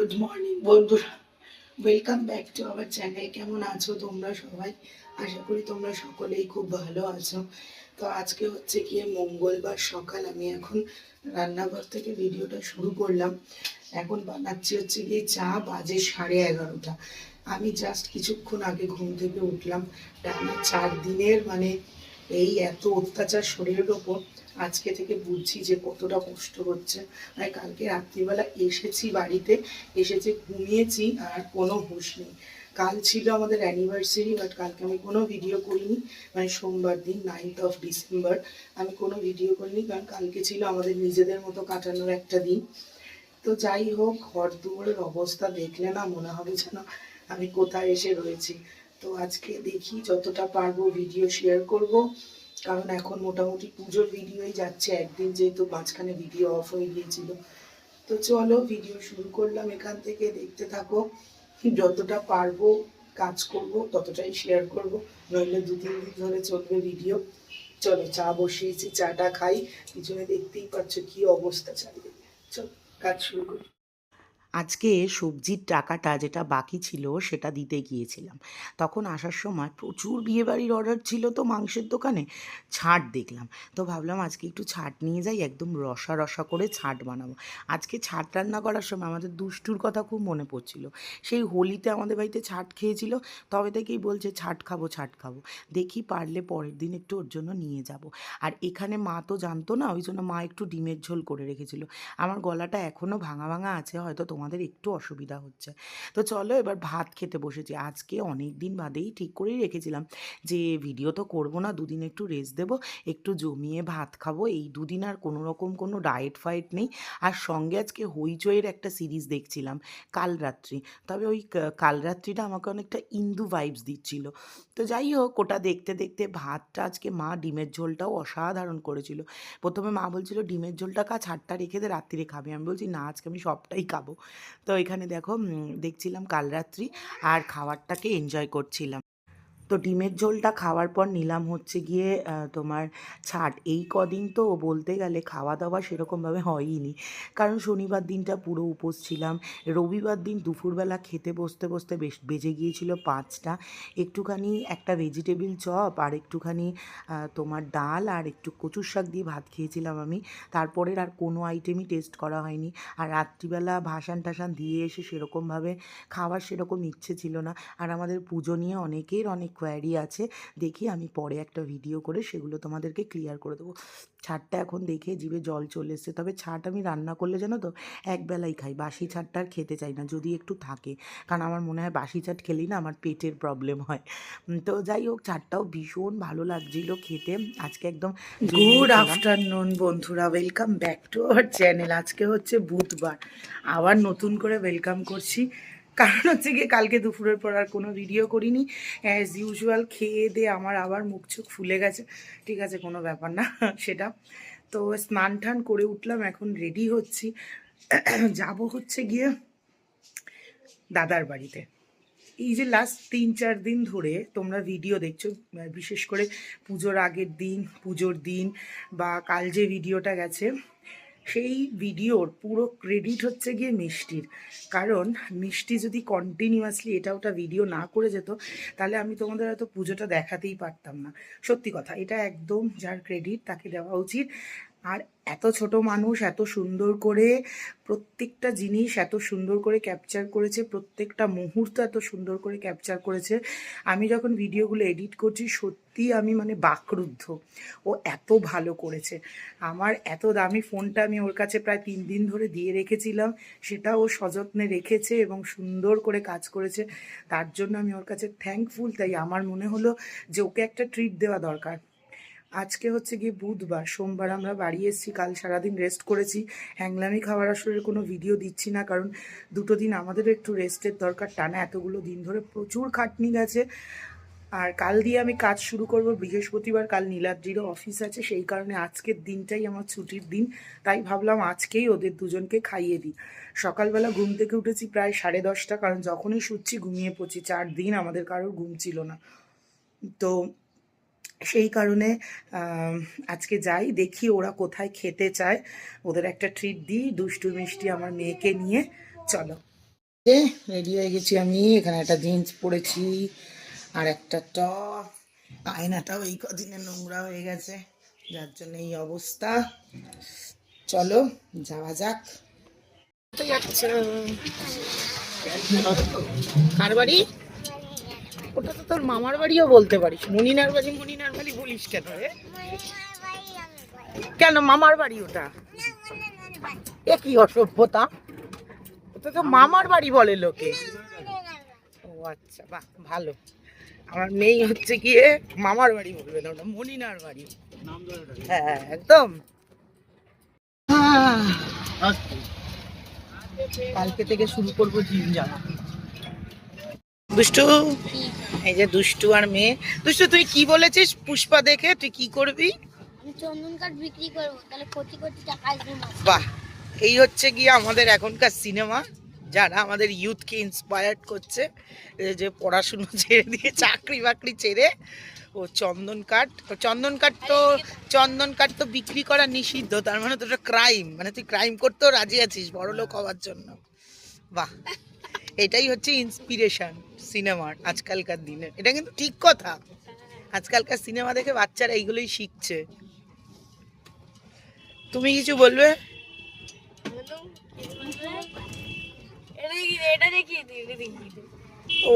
Good morning বন্ধুরা। Welcome back to our channel কেমন আছো তোমরা সবাই? আশা করি তোমরা সকলেই খুব ভালো আছো। তো আজকে হচ্ছে গিয়ে মঙ্গলবার সকাল। আমি এখন রান্নাঘর থেকে ভিডিওটা শুরু করলাম। এখন বানাচ্ছি হচ্ছে গিয়ে চা বাজে সাড়ে এগারোটা। আমি জাস্ট কিছুক্ষণ আগে ঘুম থেকে উঠলাম। টানা চার দিনের মানে এই এত অত্যাচার শরীরের ওপর আজকে থেকে বুঝছি যে কতটা কষ্ট হচ্ছে। আর কালকে রাত্রিবেলা এসেছি বাড়িতে, এসেছে, ঘুমিয়েছি আর কোনো হুঁশ নেই। কাল ছিল আমাদের অ্যানিভার্সারি বাট কালকে আমি কোনো ভিডিও করিনি। মানে সোমবার দিন নাইনথ অফ ডিসেম্বর আমি কোনো ভিডিও করিনি। কারণ কালকে ছিল আমাদের নিজেদের মতো কাটানোর একটা দিন। তো যাই হোক ঘর দুয়ারের অবস্থা দেখলে না মনে হবে যেন আমি কোথায় এসে রয়েছি। তো আজকে দেখি যতটা পারব ভিডিও শেয়ার করব। কারণ এখন মোটামুটি পুজোর ভিডিওই যাচ্ছে, একদিন যেহেতু মাঝখানে ভিডিও অফ হয়ে গিয়েছিল। তো চলো ভিডিও শুরু করলাম এখান থেকে, দেখতে থাকো, যতটা পারব কাজ করব, ততটাই শেয়ার করব, নইলে দু, তিন দিন ধরে চলবে ভিডিও চলো চা বসিয়েছি, চাটা খাই, পিছনে দেখতেই পাচ্ছ কি অবস্থা চালিয়ে চলো, কাজ শুরু করি। আজকে সবজির টাকাটা যেটা বাকি ছিল সেটা দিতে গিয়েছিলাম। তখন আসার সময় প্রচুর বিয়েবাড়ির অর্ডার ছিল তো মাংসের দোকানে ছাট দেখলাম। তো ভাবলাম আজকে একটু ছাট নিয়ে যাই, একদম রসা রসা করে ছাট বানাবো। আজকে ছাট রান্না করার সময় আমাদের দুষ্টুর কথা খুব মনে পড়ছিল। সেই হোলিতে আমাদের বাড়িতে ছাট খেয়েছিল, তবে থেকেই বলছে ছাট খাব ছাট খাব। দেখি পারলে পরের দিন একটু ওর জন্য নিয়ে যাব। আর এখানে মা তো জানতো না, ওই জন্য মা একটু ডিমের ঝোল করে রেখেছিল। আমার গলাটা এখনও ভাঙা ভাঙা আছে, হয়তো তোমাদের একটু অসুবিধা হচ্ছে। তো চলো এবার ভাত খেতে বসেছি। আজকে অনেক দিন বাদেই ঠিক করেই রেখেছিলাম যে ভিডিও তো করব না, দুদিন একটু রেস্ট দেবো, একটু জমিয়ে ভাত খাব। এই দুদিন আর কোনো রকম কোনো ডায়েট ফাইট নেই। আর সঙ্গে আজকে হইচইয়ের একটা সিরিজ দেখছিলাম, কাল রাত্রি। তবে ওই কাল রাত্রিটা আমাকে অনেকটা ইন্দু ভাইবস দিচ্ছিল। তো যাই হোক, ওটা দেখতে দেখতে ভাতটা আজকে মা ডিমের ঝোলটাও অসাধারণ করেছিল। প্রথমে মা বলছিল, ডিমের ঝোলটা কা ছাড়টা রেখে দে রাত্রিরে খাবে। আমি বলছি, না, আজকে আমি সবটাই খাব। তো এখানে দেখো দেখছিলাম কাল রাত্রি আর খাবারটাকে এনজয় করছিলাম। তো ডিমের ঝোলটা খাওয়ার পর নিলাম হচ্ছে গিয়ে তোমার ছাট। এই কদিন তো বলতে গেলে খাওয়া দাওয়া সেরকমভাবে হয়ইনি। কারণ শনিবার দিনটা পুরো উপোস ছিলাম। রবিবার দিন দুপুরবেলা খেতে বসতে বসতে বেশ, বেজে গিয়েছিল পাঁচটা। একটুখানি একটা ভেজিটেবিল চপ আর একটুখানি তোমার ডাল আর একটু কচুর শাক দিয়ে ভাত খেয়েছিলাম আমি। তারপরের আর কোনো আইটেমই টেস্ট করা হয়নি। আর রাত্রিবেলা ভাসান টাসান দিয়ে এসে সেরকমভাবে খাওয়ার সেরকম ইচ্ছে ছিল না। আর আমাদের পুজো নিয়ে অনেকের অনেক কোয়ারি আছে দেখি আমি পরে একটা ভিডিও করে সেগুলো তোমাদেরকে ক্লিয়ার করে দেবো। ছাড়টা এখন দেখে জিভে জল চলে এসছে তবে ছাট আমি রান্না করলে জানো তো একবেলাই খাই বাসি ছাটটা আর খেতে চাই না যদি একটু থাকে। কারণ আমার মনে হয় বাসি ছাট খেলেই না আমার পেটের প্রবলেম হয়। তো যাই হোক ছাটটাও ভীষণ ভালো লাগছিল খেতে আজকে একদম গুড আফটারনুন বন্ধুরা welcome back to our channel আজকে হচ্ছে বুধবার আবার নতুন করে ওয়েলকাম করছি। কারণ হচ্ছে গিয়ে কালকে দুপুরের পর আর কোনো ভিডিও করিনি। অ্যাজ ইউজুয়াল খেয়ে দিয়ে আমার আবার মুখ চোখ ফুলে গেছে। ঠিক আছে, কোনো ব্যাপার না সেটা। তো স্নান টান করে উঠলাম, এখন রেডি হচ্ছি। যাব হচ্ছে গিয়ে দাদার বাড়িতে। এই যে লাস্ট তিন চার দিন ধরে তোমরা ভিডিও দেখছ, বিশেষ করে পুজোর আগের দিন, পুজোর দিন বা কাল যে ভিডিওটা গেছে সেই ভিডিওর পুরো ক্রেডিট হচ্ছে গিয়ে মিষ্টির। কারণ মিষ্টি যদি কন্টিনিউয়াসলি এটা ওটা ভিডিও না করে যেত, তাহলে আমি তোমাদের হয়তো পুজোটা দেখাতেই পারতাম না। সত্যি কথা, এটা একদম যার ক্রেডিট তাকে দেওয়া উচিত। আর এত ছোট মানুষ, এত সুন্দর করে প্রত্যেকটা জিনিস এত সুন্দর করে ক্যাপচার করেছে, প্রত্যেকটা মুহূর্ত এত সুন্দর করে ক্যাপচার করেছে। আমি যখন ভিডিওগুলো এডিট করছি, সত্যি আমি মানে বাকরুদ্ধ। ও এত ভালো করেছে। আমার এত দামি ফোনটা আমি ওর কাছে প্রায় তিন দিন ধরে দিয়ে রেখেছিলাম। সেটা ও সযত্নে রেখেছে এবং সুন্দর করে কাজ করেছে। তার জন্য আমি ওর কাছে থ্যাঙ্কফুল তাই আমার মনে হলো যে ওকে একটা ট্রিট দেওয়া দরকার। আজকে হচ্ছে গিয়ে বুধবার, সোমবার আমরা বাড়ি এসেছি, কাল সারাদিন রেস্ট করেছি। হ্যাংলামি খাওয়ার আসলে কোনো ভিডিও দিচ্ছি না, কারণ দুটো দিন আমাদেরও একটু রেস্টের দরকার টানা এতগুলো দিন ধরে প্রচুর খাটনি গেছে। আর কাল দিয়ে আমি কাজ শুরু করব, বৃহস্পতিবার কাল নীলাদ্রিরও অফিস আছে, সেই কারণে আজকের দিনটাই আমার ছুটির দিন। তাই ভাবলাম আজকেই ওদের দুজনকে খাইয়ে দিই। সকালবেলা ঘুম থেকে উঠেছি প্রায় সাড়ে দশটা, কারণ যখনই শুচ্ছি ঘুমিয়ে পড়ছি, চার দিন আমাদের কারোর ঘুম ছিল না। তো সেই কারণে আজকে যাই, দেখি ওরা কোথায় খেতে চায়। ওদের একটা ট্রিট দিই, দুষ্টু মিষ্টি আমার মেয়েকে নিয়ে। চলো। রেডি হয়ে গেছি আমি। এখানে একটা জিন্স পরেছি আর একটা টপ আয়নাটাও এই কদিনে নোংরা হয়ে গেছে, যার জন্য এই অবস্থা। চলো, যাওয়া যাক। কার বাড়ি? ওটা তো তোর মামার বাড়িও বলতে পারিস। মনিনার বাড়ি মনিনার বাড়ি বলিস কেন রে? কেন মামার বাড়ি ওটা? এ কি অসভ্যতা? ওটা তো মামার বাড়ি বলে লোকে। ও আচ্ছা বাহ, ভালো। আমার মেয়ে হচ্ছে গিয়ে মামার বাড়ি বলবে না, ওটা মনিনার বাড়ি। হ্যাঁ একদম। কালকে থেকে শুরু করব জিম যাওয়া দুষ্টু? এই যে দুষ্টু আর মেয়ে। দুষ্টু তুই কি বলেছিস পুষ্পা দেখে? তুই কি করবি? চন্দন কাঠ বিক্রি করব তাহলে কোটি কোটি টাকা আসবে বাহ! এই হচ্ছে গিয়ে আমাদের এখনকার সিনেমা যারা আমাদের ইউথকে ইন্সপায়ার্ড করছে। যে পড়াশুনো ছেড়ে দিয়ে চাকরি বাকরি ছেড়ে ও চন্দন কাঠ। ও চন্দন কাঠ তো চন্দন কাঠ তো বিক্রি করা নিষিদ্ধ তার মানে তো ক্রাইম মানে তুই ক্রাইম করতেও রাজি আছিস বড় লোক হওয়ার জন্য। বাহ! এটাই হচ্ছে ইন্সপিরেশন সিনেমার আজকালকার দিনে। এটা কিন্তু ঠিক কথা। আজকালকার সিনেমা দেখে বাচ্চারা এইগুলোই শিখছে। তুমি কিছু বলবে? ও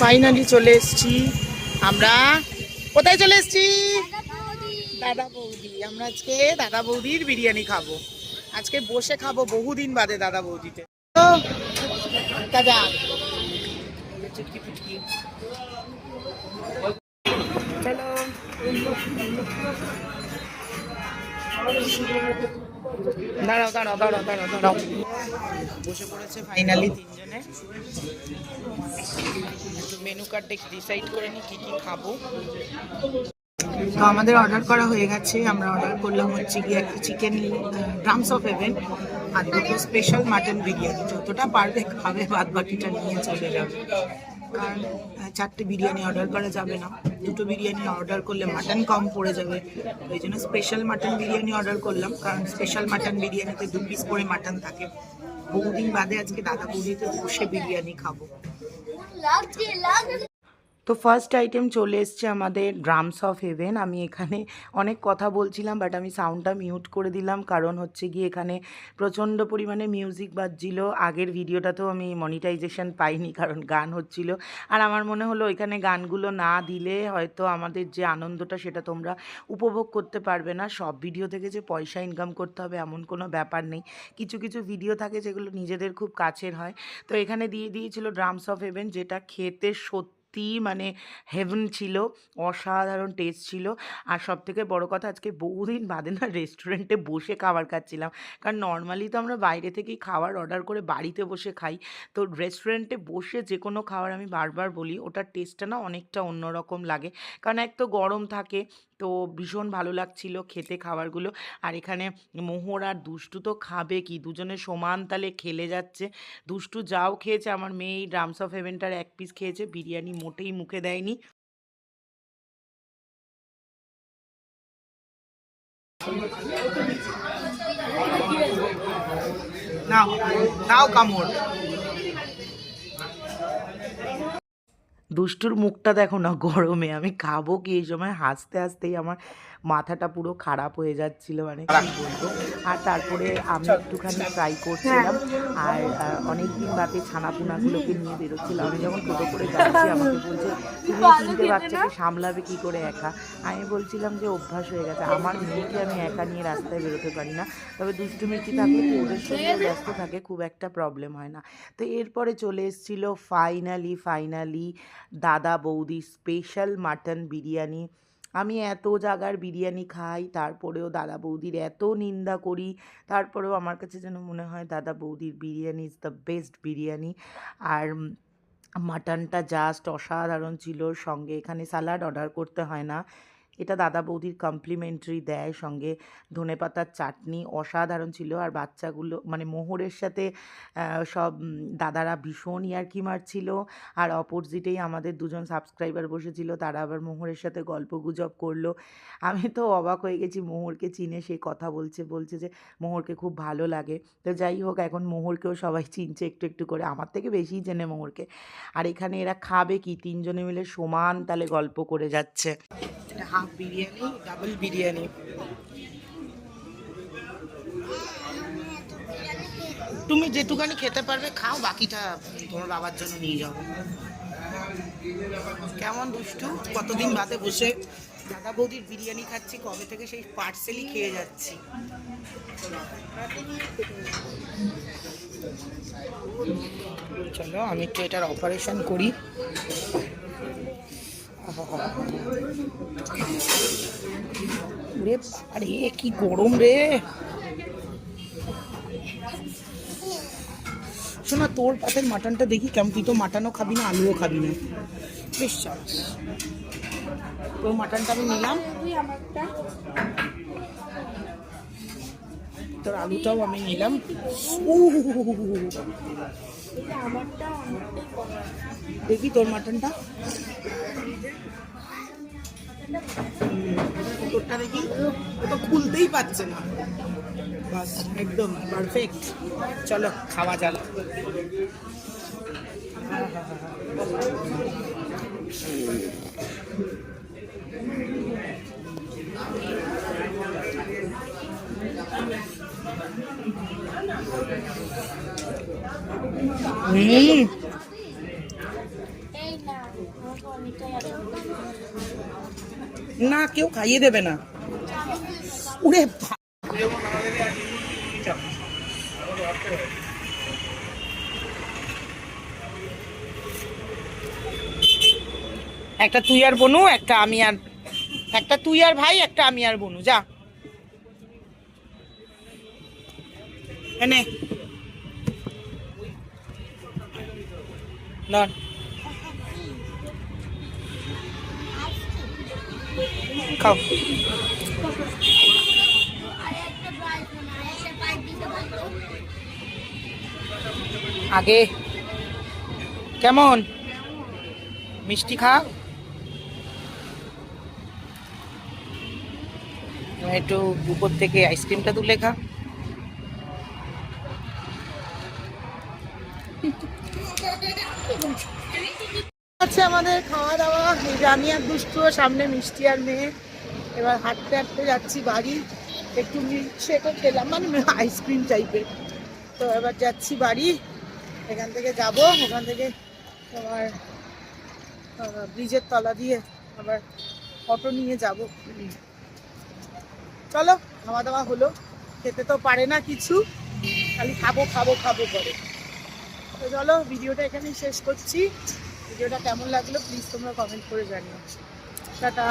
ফাইনালি চলে এসেছি। আমরা কোথায় চলে এসেছি? দাদা বৌদি। আমরা আজকে দাদা বৌদির বিরিয়ানি খাব। আজকে বসে খাব বহুদিন বাদে দাদা বৌদিতে। তো, দাদা চুটকি ফুটকি। চলো। দাঁড়াও দাঁড়াও দাঁড়াও দাঁড়াও দাঁড়াও। বসে পড়েছে ফাইনালি তিনজনে। মেনু কার্ডটা ডিসাইড করে নি কি কি খাব। তো আমাদের অর্ডার করা হয়ে গেছে। আমরা অর্ডার করলাম হচ্ছে একটা চিকেন ড্রামস অফ হেভেন আর দুটো স্পেশাল মাটন বিরিয়ানি, যতটা পারবে খাবে, বাদ বাকিটা নিয়ে চলে যাবে। কারণ চারটে বিরিয়ানি অর্ডার করা যাবে না। দুটো বিরিয়ানি অর্ডার করলে মাটন কম পড়ে যাবে। ওই জন্য স্পেশাল মাটন বিরিয়ানি অর্ডার করলাম। কারণ স্পেশাল মাটন বিরিয়ানিতে দু পিস করে মাটন থাকে। বহুদিন বাদে আজকে দাদা বৌদিতে বসে বিরিয়ানি খাব। তো ফার্স্ট আইটেম চলে এসছে আমাদের ড্রামস অফ হেভেন আমি এখানে অনেক কথা বলছিলাম বাট আমি সাউন্ডটা মিউট করে দিলাম, কারণ হচ্ছে গিয়ে এখানে প্রচণ্ড পরিমাণে মিউজিক বাজছিল। আগের ভিডিওটাতেও আমি মনিটাইজেশন পাইনি, কারণ গান হচ্ছিল। আর আমার মনে হলো এখানে গানগুলো না দিলে হয়তো আমাদের যে আনন্দটা সেটা তোমরা উপভোগ করতে পারবে না। সব ভিডিও থেকে যে পয়সা ইনকাম করতে হবে এমন কোনো ব্যাপার নেই। কিছু কিছু ভিডিও থাকে যেগুলো নিজেদের খুব কাছের হয়। তো এখানে দিয়ে দিয়েছিল ড্রামস অফ হেভেন যেটা খেতে সত্যি মানে হেভেন ছিল, অসাধারণ টেস্ট ছিল। আর সব থেকে বড়ো কথা, আজকে বহুদিন বাদে না রেস্টুরেন্টে বসে খাবার খাচ্ছিলাম। কারণ নর্মালি তো আমরা বাইরে থেকেই খাবার অর্ডার করে বাড়িতে বসে খাই। তো রেস্টুরেন্টে বসে যে কোনো খাবার আমি বারবার বলি, ওটার টেস্টটা না অনেকটা অন্যরকম লাগে। কারণ এক তো গরম থাকে তো ভীষণ ভালো লাগছিল খেতে খাবারগুলো। আর এখানে মোহর আর দুষ্টু তো খাবে কি? দুজনে সমান তালে খেলে যাচ্ছে। দুষ্টু যাও খেয়েছে, আমার মেয়ে এই ড্রামস অফ হেভেনটার এক পিস খেয়েছে, বিরিয়ানি মোটেই মুখে দেয়নি। নাও নাও কামড়। দুষ্টুর মুখটা দেখো না গরমে আমি খাব কি? এই সময় হাসতে হাসতেই আমার মাথাটা পুরো খারাপ হয়ে যাচ্ছিল মানে কি বলব? আর তারপরে আমি একটুখানি ট্রাই করছিলাম। আর অনেকদিন বাদে ছানা পোনাগুলোকে নিয়ে বেরোচ্ছিলাম। আমি যখন টোটো করে যাচ্ছি আমাকে বলছে তুমি তিনটে বাচ্চাকে সামলাবে কি করে একা? আমি বলছিলাম যে অভ্যাস হয়ে গেছে। আমার মেয়েকে আমি একা নিয়ে রাস্তায় বেরোতে পারি না। তবে দুষ্টু মিষ্টি থাকলে ওদের সঙ্গে ব্যস্ত থাকে খুব একটা প্রবলেম হয় না। তো এরপরে চলে এসেছিল ফাইনালি ফাইনালি দাদা বৌদি স্পেশাল মাটন বিরিয়ানি। আমি এত জায়গার বিরিয়ানি খাই, তারপরেও দাদা বৌদির এত নিন্দা করি, তারপরেও আমার কাছে যেন মনে হয় দাদা বৌদির biryani is the best biryani. আর মাটনটা জাস্ট অসাধারণ ছিল, সঙ্গে এখানে স্যালাড অর্ডার করতে হয় না। এটা দাদা বৌদির কমপ্লিমেন্টারি দেয় সঙ্গে ধনেপাতার চাটনি অসাধারণ ছিল আর বাচ্চাগুলো মানে মোহরের সাথে সব দাদারা ভীষণ ইয়ার্কি মারছিল আর অপোজিটেই আমাদের দুজন সাবস্ক্রাইবার বসেছিল, তারা আবার মোহরের সাথে গল্প গুজব করল। আমি তো অবাক হয়ে গেছি মোহরকে চিনে, সে কথা বলছে বলছে যে মোহরকে খুব ভালো লাগে। তো যাই হোক, এখন মোহরকেও সবাই চিনছে একটু একটু করে, আমার থেকে বেশিই চেনে মোহরকে। আর এখানে এরা খাবে কি? তিনজনে মিলে সমান তালে গল্প করে যাচ্ছে। Half biryani double biryani. তুমি যেটুকানি খেতে পারবে, খাও, বাকিটা তোমার বাবার জন্য নিয়ে যাও। কেমন দুষ্টু? কতদিন বাদে বসে দাদা বৌদির বিরিয়ানি খাচ্ছি, কবে থেকে সেই পার্সেলই খেয়ে যাচ্ছি। চলো, আমি একটু এটার অপারেশন করি। রে আরে কি গরম রে। শোনা তোর পাতের মাটনটা দেখি কেমন। তুই তো মাটনও খাবি না আলুও খাবি না। বেশ চাস তোর মাটনটা আমি নিলাম। তোর আলুটাও আমি নিলাম। উহ, দেখি তোর মাটনটা। তোরটা দেখি। ও তো খুলতেই পারছে না। বাস একদম পারফেক্ট চলো খাওয়া যাক। হুম এই না আমাকে অনেকটাই আছে না, কেউ খাইয়ে দেবে না। উড়ে একটা তুই আর বনু, একটা আমি আর একটা তুই আর ভাই, একটা আমি আর বনু, যা। এনে। খাও। আগে। কেমন? মিষ্টি খা একটু উপর থেকে আইসক্রিমটা তুলে খা। আছে আমাদের, খাওয়া দাওয়া আমি আর দুষ্টু, সামনে মিষ্টি আর মেয়ে। এবার হাঁটতে হাঁটতে যাচ্ছি বাড়ি, একটু মিল্কশেকও খেলাম মানে আইসক্রিম টাইপের তো এবার যাচ্ছি বাড়ি, এখান থেকে যাব, ওখান থেকে তোমার ব্রিজের তলা দিয়ে আবার অটো নিয়ে যাব। চলো খাওয়া দাওয়া হলো, খেতে তো পারে না কিছু, খালি খাব খাব খাব করে। তো চলো ভিডিওটা এখানেই শেষ করছি। ভিডিওটা কেমন লাগল প্লিজ তোমরা কমেন্ট করে জানিও। টাটা।